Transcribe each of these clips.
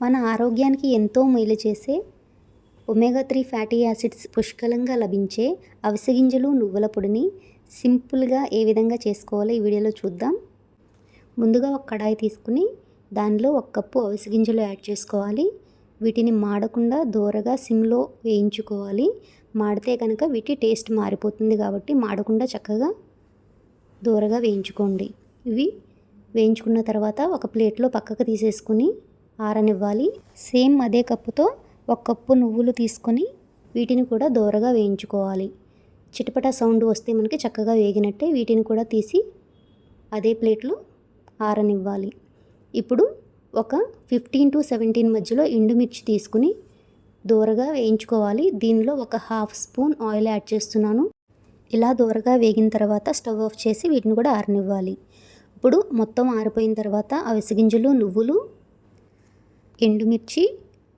మన ఆరోగ్యానికి ఎంతో మేలు చేసే ఒమేగా త్రీ ఫ్యాటీ యాసిడ్స్ పుష్కలంగా లభించే అవిసె గింజలు నువ్వుల పొడిని సింపుల్గా ఏ విధంగా చేసుకోవాలో ఈ వీడియోలో చూద్దాం. ముందుగా ఒక కడాయి తీసుకుని దానిలో ఒక కప్పు అవిసె గింజలు యాడ్ చేసుకోవాలి. వీటిని మాడకుండా దూరగా సిమ్లో వేయించుకోవాలి. మాడితే కనుక వీటి టేస్ట్ మారిపోతుంది కాబట్టి మాడకుండా చక్కగా దూరగా వేయించుకోండి. ఇవి వేయించుకున్న తర్వాత ఒక ప్లేట్లో పక్కకు తీసేసుకుని ఆరనివ్వాలి. సేమ్ అదే కప్పుతో ఒక కప్పు నువ్వులు తీసుకొని వీటిని కూడా దూరగా వేయించుకోవాలి. చిటపట సౌండ్ వస్తే మనకి చక్కగా వేగినట్టే వీటిని కూడా తీసి అదే ప్లేట్లో ఆరనివ్వాలి. ఇప్పుడు ఒక ఫిఫ్టీన్ టు సెవెంటీన్ మధ్యలో ఎండుమిర్చి తీసుకుని దూరగా వేయించుకోవాలి. దీనిలో ఒక హాఫ్ స్పూన్ ఆయిల్ యాడ్ చేస్తున్నాను. ఇలా దూరగా వేగిన తర్వాత స్టవ్ ఆఫ్ చేసి వీటిని కూడా ఆరనివ్వాలి. ఇప్పుడు మొత్తం ఆరిపోయిన తర్వాత అవిసె గింజలు నువ్వులు ఎండుమిర్చి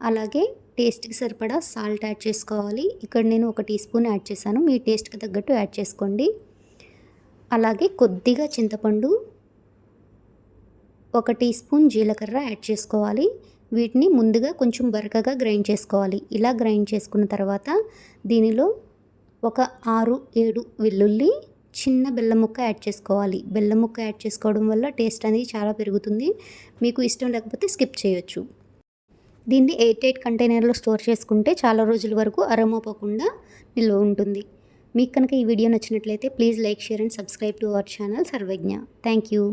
అలాగే టేస్ట్కి సరిపడా సాల్ట్ యాడ్ చేసుకోవాలి. ఇక్కడ నేను ఒక టీ స్పూన్ యాడ్ చేశాను. మీ టేస్ట్కి తగ్గట్టు యాడ్ చేసుకోండి. అలాగే కొద్దిగా చింతపండు ఒక టీ స్పూన్ జీలకర్ర యాడ్ చేసుకోవాలి. వీటిని ముందుగా కొంచెం బరకగా గ్రైండ్ చేసుకోవాలి. ఇలా గ్రైండ్ చేసుకున్న తర్వాత దీనిలో ఒక ఆరు ఏడు వెల్లుల్లి చిన్న బెల్లం ముక్క యాడ్ చేసుకోవాలి. బెల్లం ముక్క యాడ్ చేసుకోవడం వల్ల టేస్ట్ అనేది చాలా పెరుగుతుంది. మీకు ఇష్టం లేకపోతే స్కిప్ చేయొచ్చు. దీన్ని ఎయిట్ ఎయిట్ కంటైనర్లో స్టోర్ చేసుకుంటే చాలా రోజుల వరకు అరమోపోకుండా నిల్వ ఉంటుంది. మీకు కనుక ఈ వీడియో నచ్చినట్లయితే please like share and subscribe to our channel Sarvagna. Thank you.